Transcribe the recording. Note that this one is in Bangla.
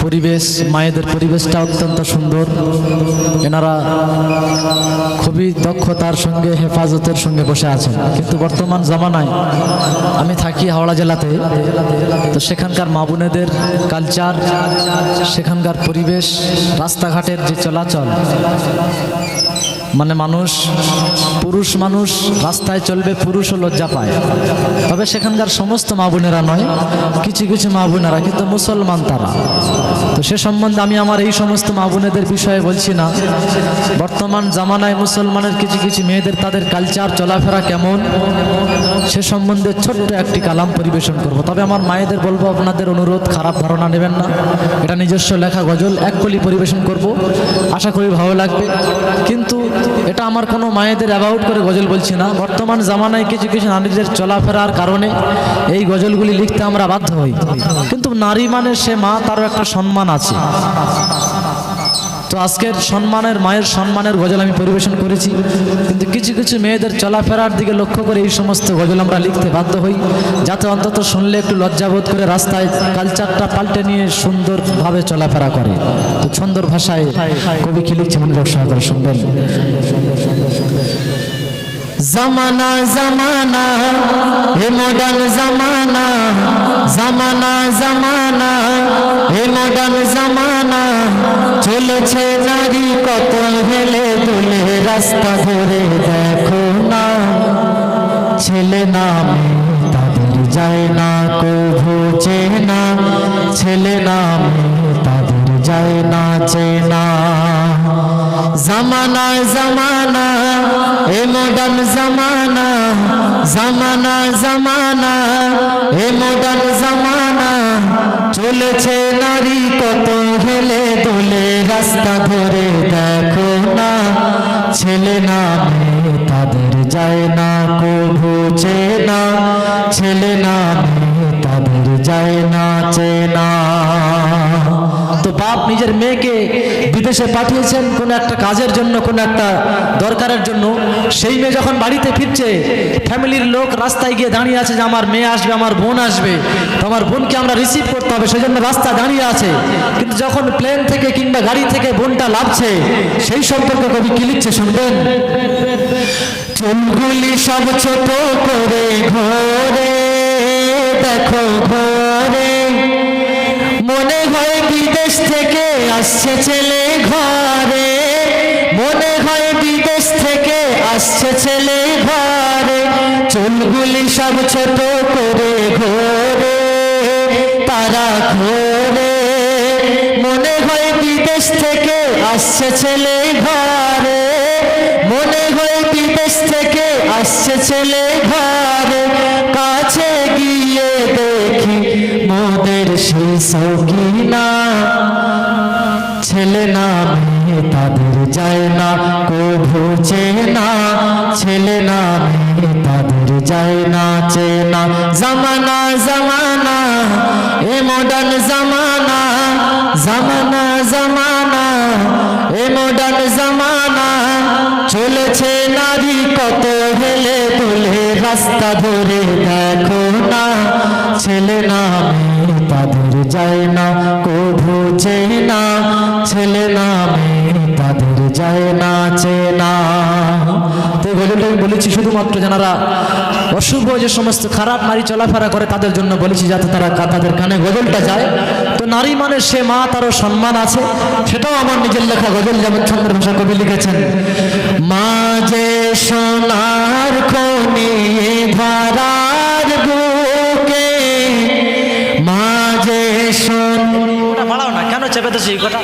পরিবেশ, মায়েদের পরিবেশটা অত্যন্ত সুন্দর। এনারা খুবই দক্ষতার সঙ্গে, হেফাজতের সঙ্গে বসে আছেন। কিন্তু বর্তমান জামানায় আমি থাকি হাওড়া জেলাতে। তো সেখানকার মা বোনেদের কালচার সেখানকার পরিবেশ, রাস্তাঘাটের যে চলাচল মানে মানুষ, পুরুষ মানুষ রাস্তায় চলবে, পুরুষও লজ্জা পায়। তবে সেখানকার সমস্ত মা বোনেরা নয়, কিছু কিছু মা বোনেরা, কিন্তু মুসলমান তারা। তো সে সম্বন্ধে আমি আমার এই সমস্ত মা বোনেদের বিষয়ে বলছি না। বর্তমান জামানায় মুসলমানের কিছু কিছু মেয়েদের তাদের কালচার চলাফেরা কেমন? সে সম্বন্ধে ছোট্ট একটি কালাম পরিবেশন করব। তবে আমার মায়েদের বলব, আপনাদের অনুরোধ, খারাপ ধারণা নেবেন না। এটা নিজস্ব লেখা গজল, এক কলি পরিবেশন করব। আশা করি ভালো লাগবে। কিন্তু এটা আমার কোনো মায়েদের অ্যাবাউট করে গজল বলছি না। বর্তমান জামানায় কিছু কিছু নারীদের চলাফেরার কারণে এই গজলগুলি লিখতে আমরা বাধ্য হই। কিন্তু নারী মানে সে মা, তারও একটা সম্মান আছে। তো আজকের সম্মানের, মায়ের সম্মানের গজল আমি পরিবেশন করেছি। কিন্তু কিছু কিছু মেয়েদের চলাফেরার দিকে লক্ষ্য করে এই সমস্ত গজল আমরা লিখতে বাধ্য হই, যাতে অন্তত শুনলে একটু লজ্জাবোধ করে রাস্তায় কালচারটা পাল্টে নিয়ে সুন্দরভাবে চলাফেরা করে। তো সুন্দর ভাষায় কবি কি লিখছে মনে রক্ষা করে শুনবেন। জামানা জামানা, হে মডার্ন জামানা জামানা জামানা হে মডার্ন জামানা চলেছে নারী কত হেলে দুলে রাস্তা ধরে দেখো না। ছেলে না মেয়ে তাদের যায় না, কভু চেনা। ছেলে না মেয়ে তাদের যায় না, চেনা। জামানা জামানা, এ মডার্ন জামানা। জামানা জামানা, এ মডার্ন জামানা। চলেছে নারী কত হেলে দোলে রাস্তা ধরে দেখো না। ছেলে না মেয়ে তাদের যায় না কভু চেনা। ছেলে না নিজের মেয়েকে বিদেশে পাঠিয়েছেন কোনো একটা কাজের জন্য, কোনো একটা দরকারের জন্য। সেই মেয়ে যখন বাড়িতে ফিরছে, ফ্যামিলির লোক রাস্তায় গিয়ে দাঁড়িয়ে আছে যে আমার মেয়ে আসবে, আমার বোন আসবে। তো আমার বোনকে আমরা রিসিভ করতে হবে সেই জন্য রাস্তা দাঁড়িয়ে আছে। কিন্তু যখন প্লেন থেকে কিংবা গাড়ি থেকে বোনটা লাভছে সেই সম্পর্কে কবি কি লিখছে শুনবেন? চুলগুলি সব ছোট করে ঘরে, দেখো ঘরে মনে হয় বিদেশ থেকে আসছে ছেলে ঘরে। মনে হয় বিদেশ থেকে আসছে ছেলে ঘরে। চুলগুলি সব ছোট করে ঘরে, তারা ঘরে। মনে হয় বিদেশ থেকে আসছে ছেলে ঘরে। মনে হয় বিদেশ থেকে আসছে ছেলে ঘরে। কাছে গিয়ে দেখি মোদের সেই সৌকিনা ছেলে না, মেয়ে তাদের যায় না কভু চেনা ছেলে না, মেয়ে তাদের যায় না, চেনা জামানা জামানা, এ মডার্ন জামানা। জামানা জামানা, এ মডার্ন জামানা। চলেছে নারী কত হেলে তোলে রাস্তা ধরে দেখো না। ছেলে না, মেয়ে তাদের যায় না চেনা ছেলে না, মেয়ে তাদের যায় না। চেনা তো এই আমি বলেছি শুধুমাত্র যারা অশুভ যে সমস্ত খারাপ নারী চলাফেরা করে তাদের জন্য বলেছি যাতে তারা তাদের কানে গজলটা যায়। তো নারী মানে সে মা, তারও সম্মান আছে। সেটাও আমার নিজের লেখা গজল যেমন ছন্দের ভাষা কবি লিখেছেন। মা যে সোনার খনি, ধরার বুকে তো সেই কথা।